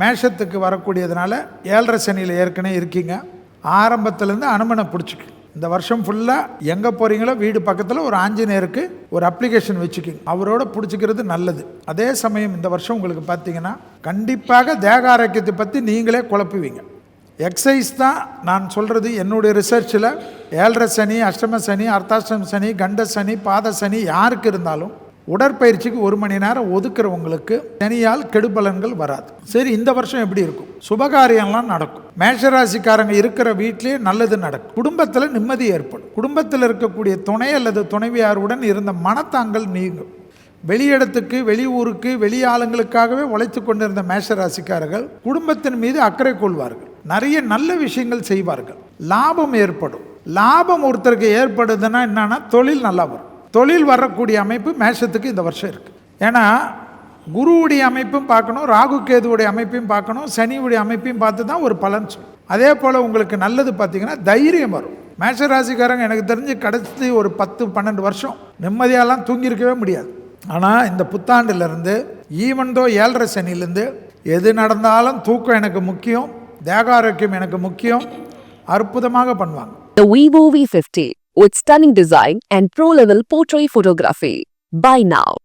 மேஷத்துக்கு வரக்கூடியதுனால ஏழரை சனியில் ஏற்கனவே இருக்கீங்க. ஆரம்பத்துலேருந்து அனுமனை பிடிச்சிக்கு இந்த வருஷம் ஃபுல்லாக எங்கே போகிறீங்களோ வீடு பக்கத்தில் ஒரு ஆஞ்சநேயருக்கு ஒரு அப்ளிகேஷன் வச்சுக்கிங்க. அவரோட பிடிச்சிக்கிறது நல்லது. அதே சமயம் இந்த வருஷம் உங்களுக்கு பார்த்தீங்கன்னா கண்டிப்பாக தேக ஆரோக்கியத்தை பற்றி நீங்களே குழப்புவீங்க. எக்ஸசைஸ் தான் நான் சொல்கிறது என்னுடைய ரிசர்ச்சில் ஏழரை சனி அஷ்டம சனி அர்த்தாஷ்டம சனி கண்ட சனி பாத சனி யாருக்கு இருந்தாலும் உடற்பயிற்சிக்கு ஒரு மணி நேரம் ஒதுக்குறவங்களுக்கு சனியால் கெடுபலன்கள் வராது. சரி இந்த வருஷம் எப்படி இருக்கும்? சுபகாரியம்லாம் நடக்கும். மேஷராசிக்காரங்க இருக்கிற வீட்டிலேயே நல்லது நடக்கும். குடும்பத்தில் நிம்மதி ஏற்படும். குடும்பத்தில் இருக்கக்கூடிய துணை அல்லது துணைவியாருடன் இருந்த மனத்தாங்கல் நீங்கும். வெளியிடத்துக்கு வெளியூருக்கு வெளி ஆளுங்களுக்காகவே உழைத்து கொண்டிருந்த மேஷராசிக்காரர்கள் குடும்பத்தின் மீது அக்கறை கொள்வார்கள். நிறைய நல்ல விஷயங்கள் செய்வார்கள். லாபம் ஏற்படும். லாபம் ஒருத்தருக்கு ஏற்படுதுன்னா என்னன்னா தொழில் நல்லா வரும். தொழில் வரக்கூடிய அமைப்பு மேஷத்துக்கு இந்த வருஷம் இருக்குது ஏன்னா குருவுடைய அமைப்பும் பார்க்கணும் ராகு கேதுவுடைய அமைப்பையும் பார்க்கணும் சனியுடைய அமைப்பையும் பார்த்து தான் ஒரு பலன் சொல்லும். அதே போல் உங்களுக்கு நல்லது பார்த்தீங்கன்னா தைரியம் வரும். மேஷராசிக்காரங்க எனக்கு தெரிஞ்சு கடைசி ஒரு பத்து பன்னெண்டு வருஷம் நிம்மதியாலாம் தூங்கியிருக்கவே முடியாது. ஆனால் இந்த புத்தாண்டுலேருந்து ஈவன்தோ ஏழரை சனிலேருந்து எது நடந்தாலும் தூக்கம் எனக்கு முக்கியம் தேகாரோக்கியம் எனக்கு முக்கியம் அற்புதமாக பண்ணுவாங்க. The Vivo V50 with stunning design and pro-level portrait photography. Buy now.